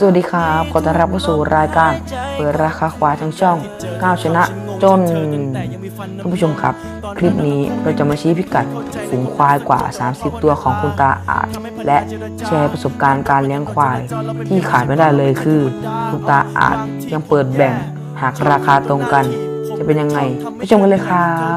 สวัสดีครับ ขอต้อนรับเข้าสู่รายการเปิดราคาควายทั้งช่องก้าวชนะจนท่านผู้ชมครับ คลิปนี้เราจะมาชี้พิกัดฝูงควายกว่า 30 ตัวของคุณตาอาจ และแชร์ประสบการณ์การเลี้ยงควาย ที่ขาดไม่ได้เลยคือ คุณตาอาจยังเปิดแบ่งหากราคาตรงกันจะเป็นยังไงไปชมกันเลยครับ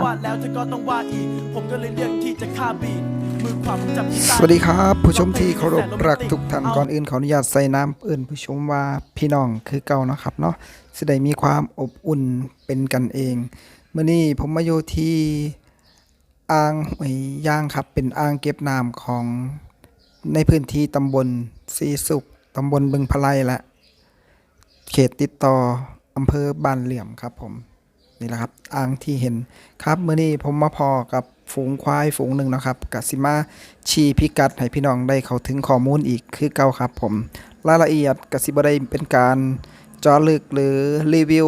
สวัสดีครับ ผู้ชมที่เคารพรักทุกท่านก่อนอื่นขออนุญาตใส่น้ำเอื่นผู้ชมว่าพี่น้องคือเก่านะครับเนาะสิได้มีความอบอุ่นเป็นกันเองเมื่อนี้ผมมาอยู่ที่อ่างห้ยย่างครับ เป็นอ่างเก็บน้ำของในพื้นที่ตำบลสีสุขตำบลบึงพะไลและ เขตติดต่ออำเภอบ้านเหลี่ยมครับผม นี่แหละครับอ่างที่เห็นครับเมื่อนี้ผมมาพอกับฝูงควายฝูงหนึ่งนะครับกสิมาชีพิกัดให้พี่น้องได้เข้าถึงข้อมูลอีกคือเก่าครับผมรายละเอียดกสิบได้เป็นการจอลึกหรือรีวิว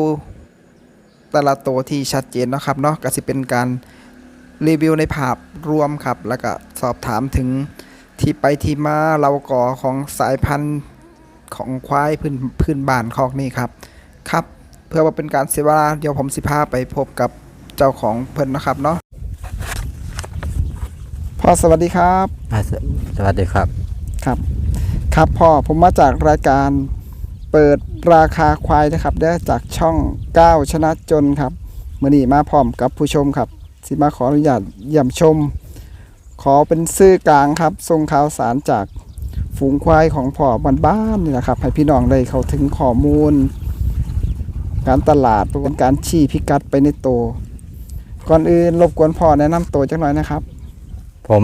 แต่ละตัวที่ชัดเจนนะครับเนาะกสิเป็นการรีวิวในภาพรวมครับ แล้วก็สอบถามถึงที่ไปที่มาเราก่อของสายพันธุ์ของควายพื้นพื้นบ้านคอกนี้ครับครับ พื่อว่าเป็นการเสียเวลาเดี๋ยวผมสิพาไปพบกับเจ้าของเพิ่นนะครับเนาะพ่อสวัสดีครับอ่าสสวัสดีครับ ครับ ครับพ่อผมมาจากรายการเปิดราคาควายนะครับได้จากช่องก้าวชนะจนครับมื่อนี้มาพร้อมกับผู้ชมครับ สิมาขออนุญาตเยี่ยมชม ขอเป็นซื่อกลางครับส่งข่าวสารจากฝูงควายของพ่อบ้านๆนี่นะครับ ให้พี่น้องได้เข้าถึงข้อมูล การตลาดเป็นการชี้พิกัดไปในตัวก่อนอื่นรบกวนพ่อแนะนำตัวจังหน่อยนะครับ ผม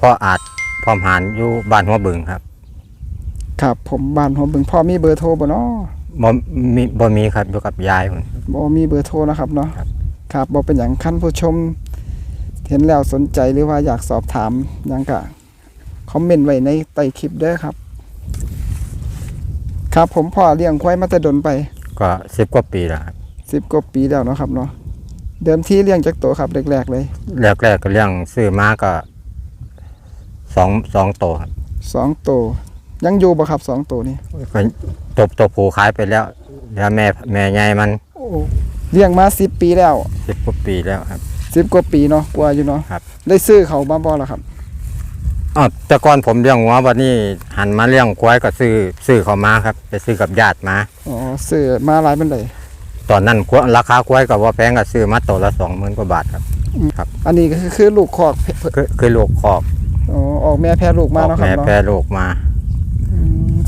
พ่ออาจพร้อมหานอยู่บ้านหัวบึงครับ ครับ ผมบ้านหัวบึงพ่อมีเบอร์โทรบ่เนาะบ่มีบ่มีครับอยู่กับยายผมบ่มีเบอร์โทรนะครับเนาะครับครับบ่เป็นอย่างขั้นผู้ชม เห็นแล้วสนใจหรือว่าอยากสอบถามหยังก็คอมเมนต์ไว้ในใต้คลิปเด้อครับ ครับผมพ่อเลี้ยงควายมาแต่ดนไป ก็สิบกว่าปีแล้วครับสิบกว่าปีแล้วเนาะครับเนาะเดิมที่เลี้ยงจากตัวครับแรกๆเลยแรกๆก็เลี้ยงซื้อมาก็สองสองโตวครับสองตัวยังอยู่บ่ครับสองตัวนี้ก็ตบตัวผูขายไปแล้วแล้วแม่แม่ใหญ่มันโอ้เลี้ยงมาสิบปีแล้วสิบกว่าปีแล้วครับสิบกว่าปีเนาะกว่าอยู่เนาะครับ ได้ซื้อเขามาบ่ล่ะครับ อ๋อแต่ก่อนผมเลี้ยงหัววันนี้หันมาเลี้ยงควายก็ซื้อซื้อเขามาครับ ไปซื้อกับญาติมา อ๋อซื้อมาหลายเป็นไดตอนนั้นควราคาควายก็ว่าแพงก็ซื้อมาตัวละสองหมื่นกว่าบาทครับอันนี้ก็คือคือลูกคอกเพคือคือลูกคอกอ๋อออกแม่แพร่ลูกมาออกเนาะครับแม่เนาะแพร่ลูกมา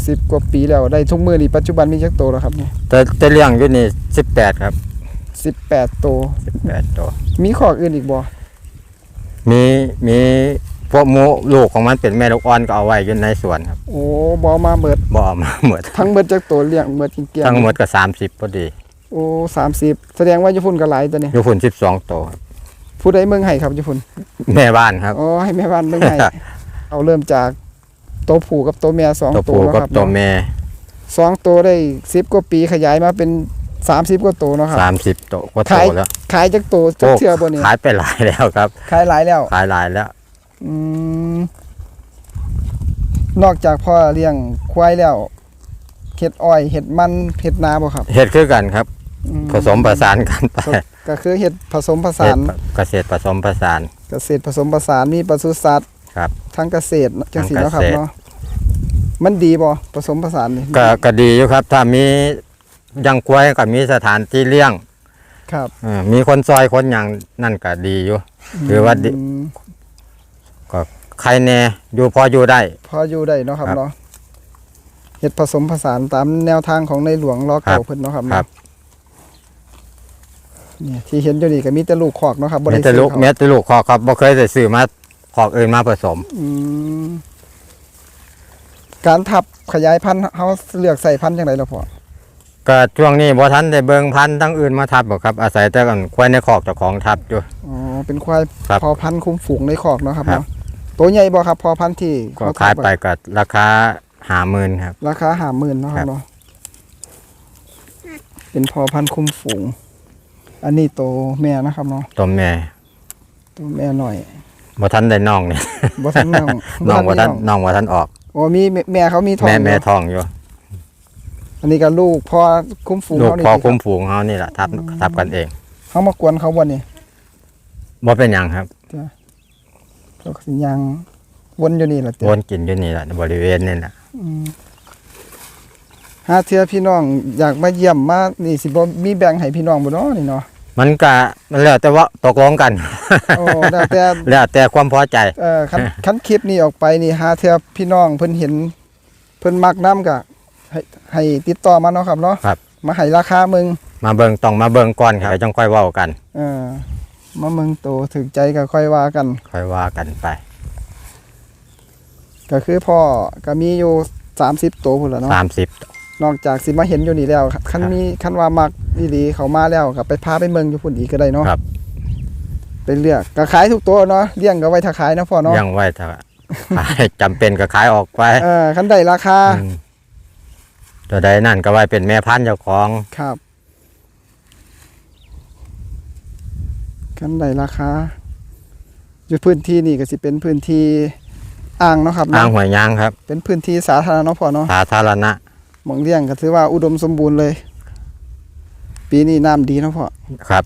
สิบกว่าปีแล้วได้ทุกมือนี่ปัจจุบันมีจักโตวแล้วครับเนี่ยแต่แต่เลี้ยงอยู่นี่สิบแปดครับสิบแปดตัวสิบแปดตัวมีขอกอื่นอีกบ่มีมี พวกหมูลูกของมันเป็นแม่ลูกอ่อนก็เอาไว้อยู่ในสวนครับโอ้บอมาเบิดบ่เอามาหมดทั้งเบิดจักตัวเลี้ยงเบิดกินเกลียงทั้งหมดก็สามสิบพอดีโอ้สามสิบแสดงว่าญี่ปุ่นก็หลายตัวเนี่ยอยู่ฝุ่นสิบสองตัวครับผู้ใดเมืองไห้ครับญี่ปุ่นแม่บ้านครับ อ๋อให้แม่บ้านเมืองไห้ เอาเริ่มจากตัวผู้กับตัวแม่สองตัวตัวผู้แล้วกับครับตัวเนาะแม่สองตัวได้สิบกว่าปีขยายมาเป็นสามสิบกว่าตัวเนาะครับ สามสิบตัวกว่าขาตัยวแล้วขายจักตัวจักโอ้เทื่อบ่เนี่ยขายไปหลายแล้วครับ ขายหลายแล้ว ขายหลายแล้วอืม นอกจากพ่อเลี้ยงควายแล้วเห็ดอ้อยเห็ดมันเห็ดนาบ่ครับเฮ็ดคือกันครับอืผสมผสานกันไปก็คือเห็ดผสมผเฮ็สาดนเกษตรผสมผสาน เกษตรผสมผสานมีปศุสัตว์ครับทั้งเกษตรจังสีทั้งเนาะครับเกษตรเนาะมันดีบ่ผสมผสานนี่ก็ก็ดีอยู่ครับ ถ้ามีอยังกล้วยก็มีสถานที่เลี้ยง ครับเออมีคนซอยคนอย่างนั่นก็ดีอยู่ ถือว่าดีมก็ ใครแน่อยู่พออยู่ได้ พออยู่ได้เนาะครับครับเนาะเห็ดผสมผสานตามแนวทางของในหลวงรอเก่าครับเพิ่นเนาะครับครับ เนี่ยที่เห็นอยู่นี่ก็มีแต่ลูกคอกเนาะครับบ่เมได้ตซื้อลูกเขาเมตลูกคอกครับบ่เคยได้ซื้อมาคอกอื่นมาผสม อืมการทับขยายพันธุ์เฮาเลือกใส่พันธุ์จังไดล่ะพ่อก็ช่วงนี้บ่ทันได้เบิ่งพันธุ์ทั้งอื่นมาทับบ่ครับ อาศัยแต่กันควายในคอกเจ้าของทับอยู่ อ๋อเป็นควายครับพอพันธุ์คุมฝูงในคอกเนาะครับครับ เนาะ ตัวใหญ่บ่ครับพอพันธุ์ที่ก็เขขายทับอะไปก็ราคาหาหมื่นครับ ราคาหาหมื่นเนาะคครัรับบเนาะเป็นพอพันธุ์คุมฝูง อันนี้โตวแม่นะครับเนาะตัวแม่ตัวแม่หน่อยบ่ทันได้น้องนี่บ่ทันน้องน้องบ่ทันมีน้องบ่ทันออกโอ้มีแม่แม่เขามีท้องแม่แม่อยู่ท้องอยู่ อันนี้ก็ลูกพ่อคุ้มฝูงลูกเขานี่พอสิคคุ้รับมฝูงเขานี่แหละทับทับกันเองเขามากวนเขาบ่นี่บ่เป็นหยังครับ เขาก็สิยังวนอยู่นี่แหละเจ้วนกินอยู่นี่แหละบริเวณนี่แหละอืมหาเทื่อพี่น้องอยากมาเยี่ยมมานี่สิบ่มีแบ่งให้พี่น้องบ่เนาะนี่เนาะมันก็มันแล้วแต่ว่าตกลงกันโอ้แล้วแต่แล้วแต่ความพอใจเอ่อคันคันคลิปนี้ออกไปนี่หาเทื่อพี่น้องเพิ่นเห็น เพิ่นมักน้ำก็ให้ให้ติดต่อมาเนาะครับเนาะครับ มาให้ราคามึงมาเบิ่งต้องมาเบิ่งก่อนครับจังค่อยเว้ากัน เออ มาเมืองโตถึงใจก็ค่อยว่ากัน ค่อยว่ากันไป ก็คือพ่อก็มีอยู่30ตัวพุ่นละเนาะ30นอกจากสิมาเห็นอยู่นี่แล้วคันครับมีคันว่ามักดีๆเขามาแล้วก็ไปพาไปเมืองอยู่พุ่นอีกก็ได้เนาะครับ เป็นเลือกก็ขายทุกตัวเนาะเลี้ยงก็ไว้ถ้าขายนะพ่อเนาะยังไว้ถ้าขายจำเป็นก็ขายออกไปเออคันได้ราคาอืมตัวใดนั่นก็ไว้เป็นแม่พันธุ์เจ้าของครับ คันได้ราคาอยู่พื้นที่นี่ก็สิเป็นพื้นที่อ่างเนาะครับอ่างเนาะหวยยางครับ เป็นพื้นที่สาธารณะเนาะพ่อเนาะสาธารณะหมองเลี้ยงก็ถือว่าอุดมสมบูรณ์เลย ปีนี้น้ำดีเนาะพ่อครับ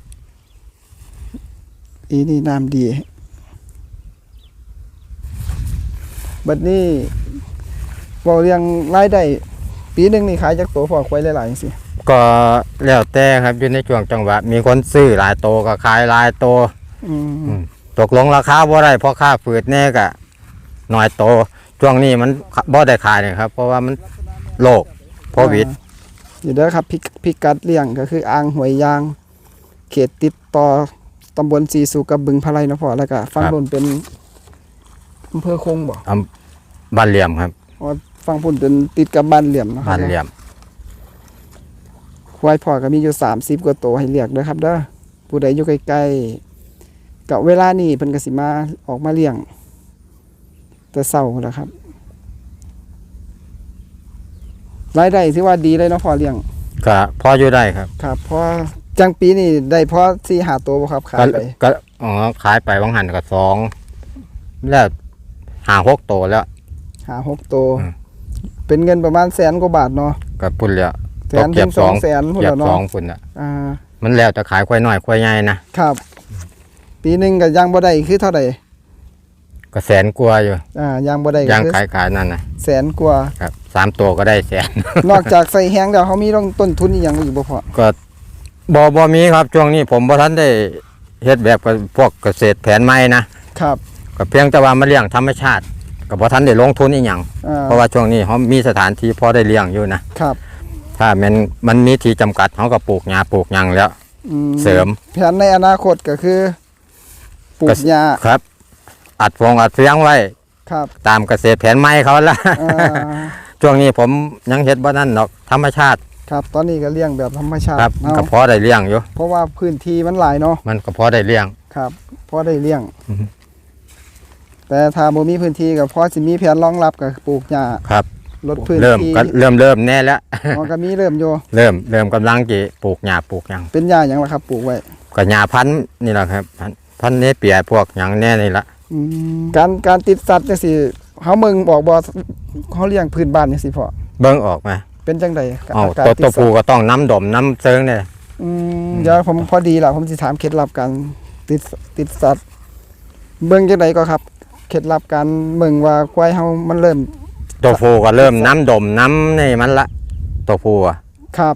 ปีนี้น้ำดีบัดนี้บ่เลี้ยงรายได้ปีหนึงนี่ขายจากตัวพ่อควายหลายๆจังซี่ ก็แล้วแต่ครับอยู่ในช่วงจังหวะ มีคนซื้อหลายโตก็ขายหลายโตอืมอืมตกลงราคาบ่ได้เพราะค่าฝืดแน่ก็น้อยโตช่วงนี้มันบ่ได้ขายเลยครับ เพราะว่ามันโรคโควิดอ่าอยู่เด้อครับพิกพิกัดเลี้ยงก็คืออ่างหวยยาง เขตติดต่อตำบลสีสุกับบึงพะไลเนาะพ่อแล้วก็ฝั่งครับบนเป็นอำเภอคงบ่บ้านเหลี่ยมครับอ๋อฝั่งพุ่นเป็นติดกับบ้านเหลี่ยมเนาะครับบ้านเหลี่ยม ควายพ่อก็มีอยู่30กว่าตัวให้เลือกเด้อครับเด้อผู้ใดอยู่ใกล้ๆกับเวลานี้เพิ่นก็สิมาออกมาเลี้ยง แต่เศร้าแหล้วครับรายได้ถือว่าดีเลยเนาะพ่อเลี้ยงก็พออยู่ได้ครับครับเพราะจังปีนี่ได้พอสี่หาตัวบ่ครับขายก็ไปก็อ๋อขายไปบางหันก็สองแล้วหาหกโตแล้ว หาหกตัว อืม เป็นเงินประมาณแสนกว่าบาทเนาะ ก็พุ่นแล้ว แสนถึงสองแสนพุ่นเกือแล้วบสอเนาะงพุ่นอะ อ่า มันแล้วแต่ขายควายน้อยควายใหญ่นะครับ ปีหนึงก็ยังบ่ได้คือเท่าใดก็แสนกว่าอยู่อ่ายังบ่ได้ก็ย่างคือขายขายนั่นนะแสนกว่า ครับสามตัวก็ได้แสน นอกจากใส่แฮงแล้วเขามีต้องต้นทุนอีหยังอีกบ่พอก็บ่บ่มีครับช่วงนี้ผมบ่ทันได้เฮ็ดแบบกับพวกเกษตรแผนใหม่นะครับก็เพียงแต่ว่ามาเลี้ยงธรรมชาติก็บ่ทันได้ลงทุนอีหยังอ่าเพราะว่าช่วงนี้เขามีสถานที่พอได้เลี้ยงอยู่นะครับ ถ้ามันมันมีที่จำกัดเขาก็ปลูกหญ้าปลูกหยังแล้ว อืเสริม แผนในอนาคตก็คือปลูก็กหญ้าครับ อัดฟงอัดเฟียงไว้ ครับตามเกษตรแผนใหม่เขาละอ่าช่วงนี้ผมยังเฮ็ดบ่นั่นดอกธรรมชาติครับ ตอนนี้ก็เลี้ยงแบบธรรมชาติครับเนาะก็พอได้เลี้ยงอยู่เพราะว่าพื้นที่มันหลายเนาะมันก็พอได้เลี้ยง ครับพอได้เลี้ยง อือฮึ แต่ถ้าบ่มีพื้นที่ก็พอสิมีแผนรองรับก็ปลูกหญ้าครับ ลดพื้นเริ่มที่ก็เริ่มเริ่มแน่แล้วอ๋อก็มีเริ่มอยู่เริ่มเริ่มกำลังจะปลูกหญ้าปลูกหยังเป็นหญ้าหยังล่ะครับ ปลูกไว้ก็หญ้าพันธุ์นี่แหละครับ พันธุ์พันธุ์เนเปียพวกหยังแน่นี่ละอืมการการติดสัตว์จังซี่เฮาเมืองบอกบ่เขาเลี้ยงพื้นบ้านจังซี่พอเบิ่งออกไหมเป็นจังไดเอาการตัวติดตัวสัตผู้ว์ก็ต้องน้ำดมน้ำเซิงเนี่ยอืมเดี๋ยวผมพอดีล่ะผมสิถามเคล็ดลับการติดติดสัตว์เบิ่งจังไดก็ครับ เคล็ดลับการเบิ่งว่าควายเฮามันเริ่ม ตัวผู้ก็เริ่มน้ำดมน้ำนี่มันละ ตัวผู้อะครับ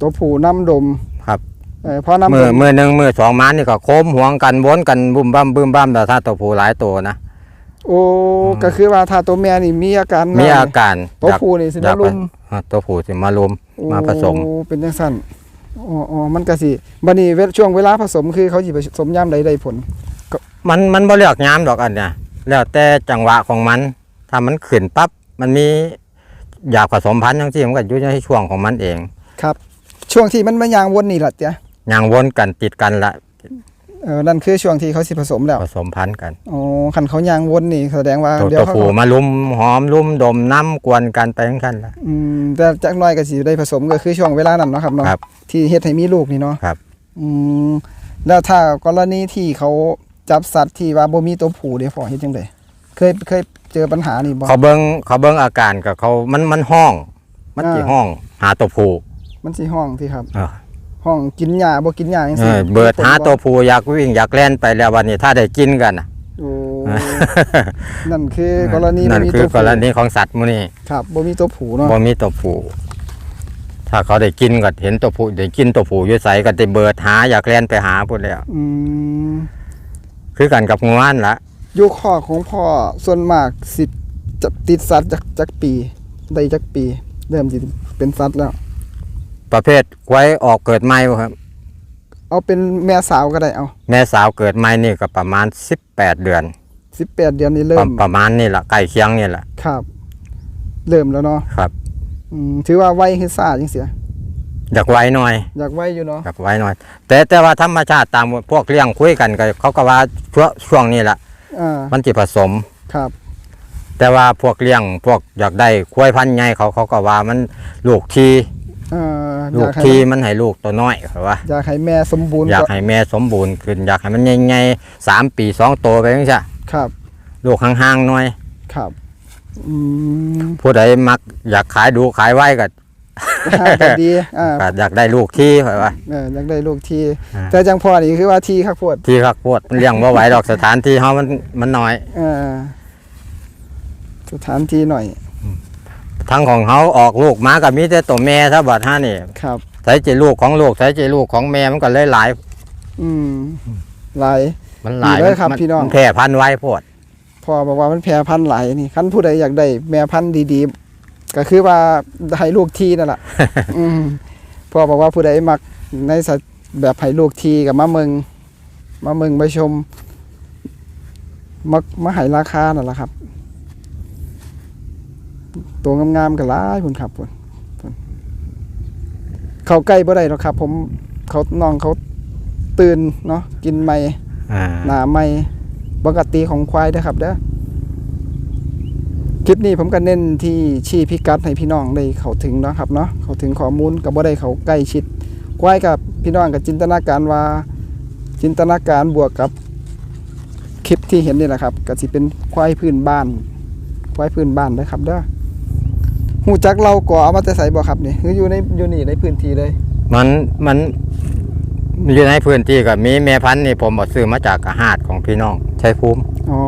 ตัวผู้น้ำดมครับเออพอน้ำมืดอมมือหนึ่งมือสองม้านี่ก็โค้มห่วงกันวนกันบุ้มบ้ามบึ้มบ้ามแต่ถ้าตัวผู้หลายตัวนะ โอ้ก็คือว่าถ้าตัวแม่นี่มีอาการมีแล้วอาการตัวอยากผู้นี่สิอยากมารุมอะตัวผู้สิมารุมมาผสมโอ้เป็นจังซั่นอ๋ออ๋อมันก็สิบัดนี้เวลช่วงเวลาผสมคือเขาสิผสมยามใดได้ผล มันมันบ่เลือกย้ำดอกอันเนี่ยแล้วแต่จังหวะของมันถ้ามันขึ้นปั๊บ มันมีอยากผสมพันธุ์ทั้งที่มันก็อยู่ในช่วงของมันเองครับ ช่วงที่มันมายางวนนี่ล่ะจ้ะยางวนกันติดกันละเออนั่นคือช่วงที่เขาสิผสมแล้วผสมพันธุ์กันอ๋อคันเขายางวนนี่แสดงว่าตัวเดี๋ยวตัวเขาผู้มาลุมหอมลุมดมน้ำกวนกันไปทั้งกันละ อืมแต่จักหน้อยก็สิได้ผสมก็คือช่วงเวลานั้นเนาะครับเนาะครับที่เฮ็ดให้มีลูกนี่เนาะครับ อืมแล้วถ้ากรณีที่เขาจับสัตว์ที่ว่าบ่มีตัวผู้เด้พอเฮ็ดจังได เคยเคยเจอปัญหานี่บ่เขาเบิ้งเขาเบิ้งอาการกับเขามันมันห้อง มันสิอ่าห้อง หาตัวผู้มันสิห้องที่ครับเออห้องกินหญ้าบ่กินหญ้าจังเอซี่อเบิดหาตัวผู้อยากวิ่งอยากเล่นไปแล้ววันนี้ถ้าได้กินกันน่ะ โอ้นั่นคือกรณีนั่นบ่มีคืตัอวกผู้รณีของสัตว์มื้อนี้ครับบ่มีตัวผู้เนาะบ่มีตัวผู้ถ้าเขาได้กินก็เห็นตัวผู้ได้กินตัวผู้อยู่ไสก็ได้เบิดหาอยากเล่นไปหาพุ่นแล้ว อืมคือกันกับงวนละ อยู่ข้อของพ่อส่วนมากสิจะติดสัตว์จักจักปี ได้จักปี เริ่มสิเป็นสัตว์แล้ว ประเภทไว้ออกเกิดใหม่บ่ครับ เอาเป็นแม่สาวก็ได้เอาแม่สาวเกิดใหม่นี่ก็ประมาณ 18 เดือน18เดือนนี้ปเริ่ระมประมาณนี่ล่ะใกล้เคียงนี่ล่ะครับ เริ่มแล้วเนาะครับ อืมถือว่าไวคือซ่าจังเสีย อยากไว้หน่อย อยากไวอยู่เนาะอยากไว้หน่อย แต่แต่ว่าธรรมชาติตามพวกเลี้ยงคุยกันก็เขาก็ว่าช่วงช่วงนี้ล่ะ อ่ามันสิผสม ครับ แต่ว่าพวกเลี้ยงพวกอยากได้ควายพันธุ์ใหญ่เขาเขาก็ว่ามันลูกทีเอ่ออลูยากกให้ทีมันให้ลูกตัวน้อยเขาว่า อยากให้แม่สมบูรณ์อยากก็ให้แม่สมบูรณ์ขึ้นอยากให้มันใหญ่ๆสามปีสองโตไปจังซี่ครับ ลูกห่างๆหน่อย ครับ อืม ผู้ใดมักอยากขายดูขายไว้ก็ ก็ดีอ่าก็อยากได้ลูกที่เขาว่าเอออยากได้ลูกทีอ่าแต่จังพ่อนี่คือว่าทีคักโพดที่คักโพดมันเลี้ยงบ่ไหวดอกสถานที่เฮามันมันน้อยเออสถานที่หน่อยทั้งของเฮาออกลูกมาก็มีแต่ตัวแม่ซะบัดห้านี่ครับใส่ใจลูกของลูกใส่ใจลูกของแม่มันก็เลยหลาย อืมหลายมันหลายดีเลยครับมัพี่น้องมันแพร่พันธุ์ไว้โพดพ่อบอกว่ามันแพร่พันธุ์หลายนี่คันผู้ใดอยากได้ แม่พันธุ์ดีๆ ก็คือว่าให้ลูกทีนั่นแหละอืมพ่อบอกว่าผู้ใดมักในสัตว์แบบให้ลูกทีกับมาเมืองมาเมืองไปชมมามาให้ราคานั่นแหละครับ ตัวงามๆกันหลายคุณครับคุณเขาใกล้บ่ได้หรอกครับ ผมเขาน้องเขาตื่นเนาะกินไม่อ่าหนาไม่ปกติของควายเด้อครับเด้อ คลิปนี้ผมก็เน้นที่ชี้พิกัดให้พี่น้องได้เข้าถึงเนาะครับเนาะเข้าถึงข้อมูลกับบ่ได้เขาใกล้ชิดควายกับพี่น้องกับจินตนาการว่าจินตนาการบวกกับคลิปที่เห็นนี่แหละครับก็สิเป็นควายพื้นบ้านควายพื้นบ้านเด้อครับเด้อหูจักเราก่อเอามาแต่ใส่บ่ครับนี่คืออยู่ในอยู่นี่ในพื้นที่เลย มันมันอยู่ในพื้นที่ก็มีแม่พันธุ์นี่ผมเอาซื้อมาจากอาหารของพี่น้องชัยภูมิอ๋อ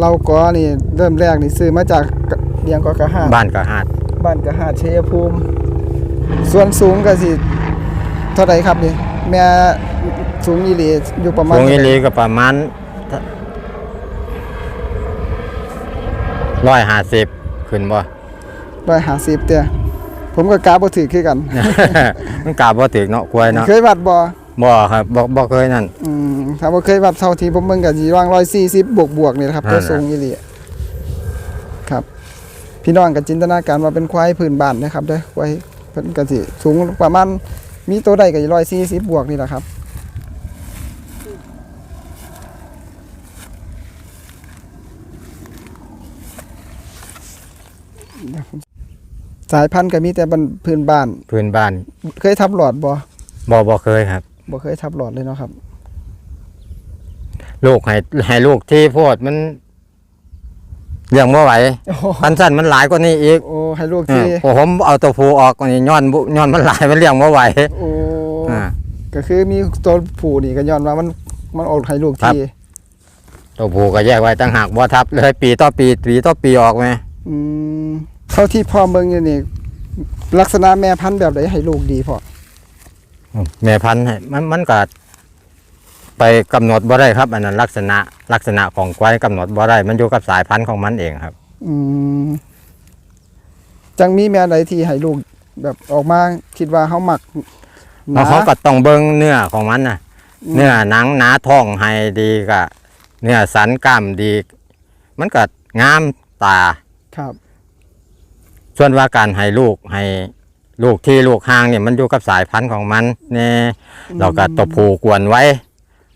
เราก่อนี่เริ่มแรกนี่ซื้อมาจากเลียงกอกระหาบ้านกับอาหารบ้านกระหาดชัยภูมิ ส่วนสูงก็สิเท่าไหร่ครับนี่แม่สูงอีหลีอยู่ประมาณตรงนี้ลีก็ประมาณร้อยห้าสิบขึ้นบ่ร้อยห้าสิบเตี้ยผมก็กาบ่ถือคือกัน มันกราบบ่ถึกเนาะกล้วยเนาะเคยวัดบ่ บ่ครับบ่บ่เคยนั่น อืมถ้าบ่เคยวัดเท่าที่ผมเบิ่งก็สิวาง140บวกบวกๆนี่แหละครับนั่ตัวนแหละสูงอีหลีครับ พี่น้องก็จินตนาการว่าเป็นควายพื้นบ้านนะครับเด้อควายเพิ่นก็สิสูงประมาณมีตัวใดก็140บวกนี่แหละครับสายพันธุ์ก็มีแต่บนพื้นบ้าน พื้นบ้าน เคยทับหลอดบ่บ่บ่เคยครับ บ่เคยทับหลอดเลยเนาะครับ ลูกให้ให้ลูกที่โพดมันเลี้ยงบ่ไหวโอ้พันธุ์สั้นมันหลายกว่านี้อีกโอ้ให้ลูกเอที่อผมเอาตัวผู้ออกนี่ย้อนบุย้อนมันหลายมันเลี้ยงบ่ไหวโอ้อ่า ก็คือมีตัวผู้นี่ก็ย้อนว่ามันมันออกให้ลูกครับ ที่ตัวผู้ก็แยกไว้ต่างหากบ่ทับเลยปีต่อปีปีต่อปีออกไหมอืมเท่าที่พ่อเบิ่งอยู่นี่ลักษณะแม่พันธุ์แบบใดให้ลูกดีพ่อ แม่พันธุ์ให้มันมันก็ไปกำหนดบ่ได้ครับ อันนั้นลักษณะลักษณะของควายกำหนดบ่ได้ มันอยู่กับสายพันธุ์ของมันเองครับ อืมจังมีแม่ใดที่ให้ลูกแบบออกมาคิดว่าเฮามักหแล้วนาเขาก็ต้องเบิ่งเนื้อของมันน่ะอืมเนื้อหนังหนาท้องให้ดีก็เนื้อสันกล้ามดี มันก็งามตาครับ ส่วนว่าการให้ลูกให้ ลูกที่ลูกห่างเนี่ยมันอยู่กับสายพันธุ์ของมันแน่เราก็ตัวผูกวนไว้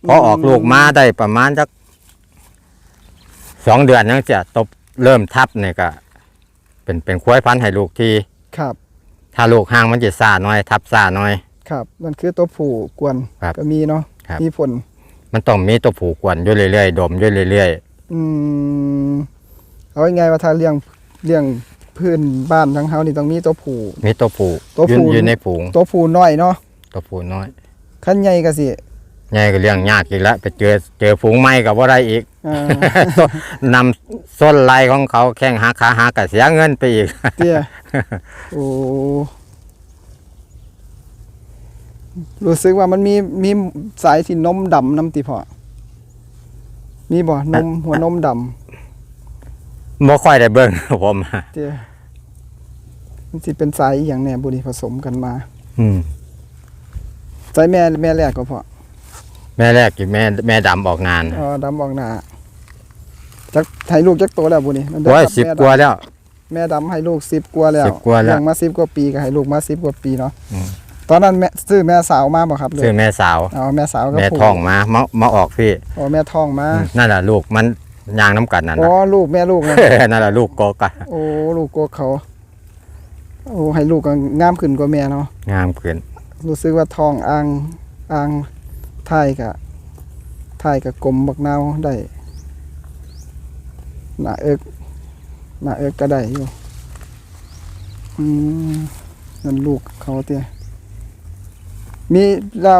พอออกลูกมาได้ประมาณสักสองเดือนยังจะตบเริ่มทับเนี่ยก็ เป็นเป็นควายพันธุ์ให้ลูกที่ครับ ถ้าลูกห่างมันจะซ่าน้อย ทับซ่าน้อย ครับนั่นคือตัวผู้กวนครับก็มีเนาะครับ มีผลมันต้องมีตัวผูกวนอยู่เรื่อยๆดมอยู่เรื่อย อืมเอาง่ายๆว่าถ้าเลี้ยงเลี้ยง พื้นบ้านทั้งเฮานี่ต้องมีตัวผู้มีตัวผู้ตัวผู้อยู่อยู่ในฝูงตัวผู้น้อยเนาะตัวผู้น้อยคันใหญ่ก็สิใหญ่ก็เลี้ยงยากอีกแล้วไปเจอเจอฝูงใหม่กับว่าได้อีกเอ่อนำส้นลายของเขาแข่งหาขาหากะเสียเงินไปอีกเตี้ยโอ้รู้สึกว่ามันมีมีสายที่นมดำน้ำติพอมีบ่นมหัวนมดำ บ่ค่อยได้เบิ่ง ผมเตี้ยมันสิเป็นสายอหย่างแน่บุรีผสมกันมาอืมสายแม่แม่แรกก็พอแม่แรกกี่แม่แม่ดำออกงานอ๋อดำออกหน้าจักให้ลูกจักโตแล้วบุนี่มันได้โอ้ยครับสิบแม่ดำกว่าแล้ว แม่ดำให้ลูกสิบกว่าแล้วสิบกว่าแล้วเลี้ยงมาสิบกว่าปีก็ให้ลูกมาสิบกว่าปีเนาะอืม ตอนนั้นแม่ซื้อแม่สาวมาบ่ครับหรืซื้อแม่สาว อ๋อแม่สาวก็แม่ผูกท้องมามามาออกพี่ อ๋อแม่ท้องมานั่นแหละลูกมัน ยางน้ำกันนั่นอ๋อ น่ะลูกแม่ลูกนะ นั่นแหละลูกโกกะโอ้ ลูกโกกเขา โอ้ ให้ลูกก็งามขึ้นกว่าแม่เนาะ งามขึ้นรู้สึกว่าท้องอ่างอ่างท้ายกะท้ายกะกลมบักนาวได้ หน้าเอิกหน้าเอิกก็ได้อยู่ อืมนั่นลูกเขาเตี้ย มีเล่า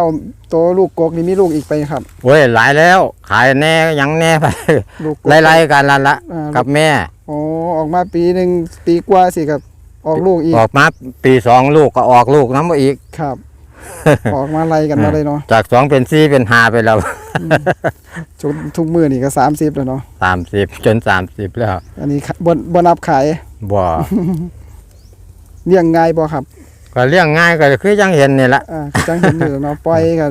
โตลูกกกนี่มีลูกอีกไปครับโอ้ยหลายแล้ว ขายแน่ยังแน่ไปลูกกก ไล่ๆกันละละอ่า กับแม่โอ้ออกมาปีหนึ่งปีกว่าสิครับ ออกลูกอีกออกมาปีสองลูกก็ออกลูกน้ำมาอีก ครับ ออกมาไล่กันมาเลยเนาะจากสองเป็นสี่เป็นห้าไปแล้วจนทุกมือนี่ก็สามสิบแล้วเนาะสามสิบจนสามสิบแล้วอันนี้บนบนับขายบ่ เลี้ยงง่ายบ่ครับ ก็เลี้ยงง่ายก็คือยังเห็นนี่ละอ่าคือจังเห็นอยู่แล้วเนาะปล่อยก็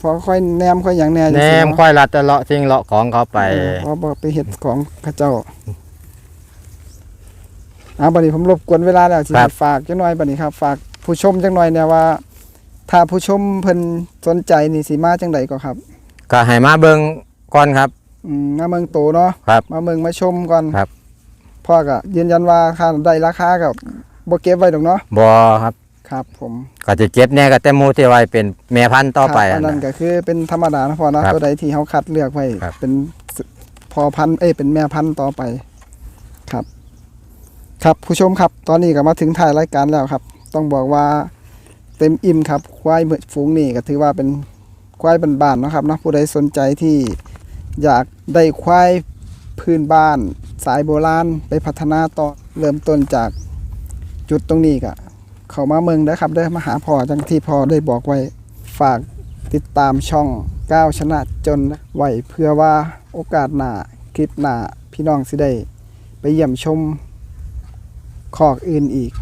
พอค่อยแนมค่อยหยังแหน่แนจังซี่มเนาะค่อยลัดแต่เลาะสิ่งเลาะของเขาไป เออเพราะบ่ไปเฮ็ดของเข้าเจ้าอ่าบัดนี้ผมรบกวนเวลาแล้วสิครับ ฝากจังหน่อยบัดนี้ครับ ฝากผู้ชมจังหน่อยเนี่ยว่า ถ้าผู้ชมเพิ่นสนใจนี่สิมาจังไดก็ครับ ก็ให้มาเบิ่งก่อนครับ อืมมาเมืองโตเนาะครับมาเมืองมาชมก่อนครับ พ่อก็ยืนยันว่าค่าได้ราคากับบ่เก็บไว้ดอกเนาะบ่ครับ ครับผมก็จะเก็บแน่ก็แต่หมูที่ไว้เป็นแม่พันธุ์ต่อไปครับอันนั้นน่ะก็คือเป็นธรรมดานะพ่อเนาะครับตัวใดที่เฮาคัดเลือกไว้ครับ เป็นสพอพันธุ์เอ้ยเป็นแม่พันธุ์ต่อไปครับ ครับผู้ชมครับ ตอนนี้ก็มาถึงท้ายรายการแล้วครับ ต้องบอกว่าเต็มอิ่มครับควายเหมือฝูงนี่ก็ถือว่าเป็นควายบ้านๆเนาะครับเนาะผู้ใดสนใจที่อยากได้ควายพื้นบ้าน สายโบราณไปพัฒนาต่อเริ่มต้นจากจุดตรงนี้ก็ เข้ามาเมืองได้ครับเด้อมาหาพ่อจังที่พ่อได้บอกไว้ฝากติดตามช่องก้าวชนะจนไว้เพื่อว่าโอกาสหน้าคลิปหน้าพี่น้องสิได้ไปเยี่ยมชมคอกอื่นอีก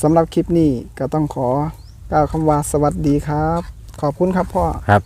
สำหรับคลิปนี้ก็ต้องขอกล่าวคำว่าสวัสดีครับ ขอบคุณครับพ่อครับ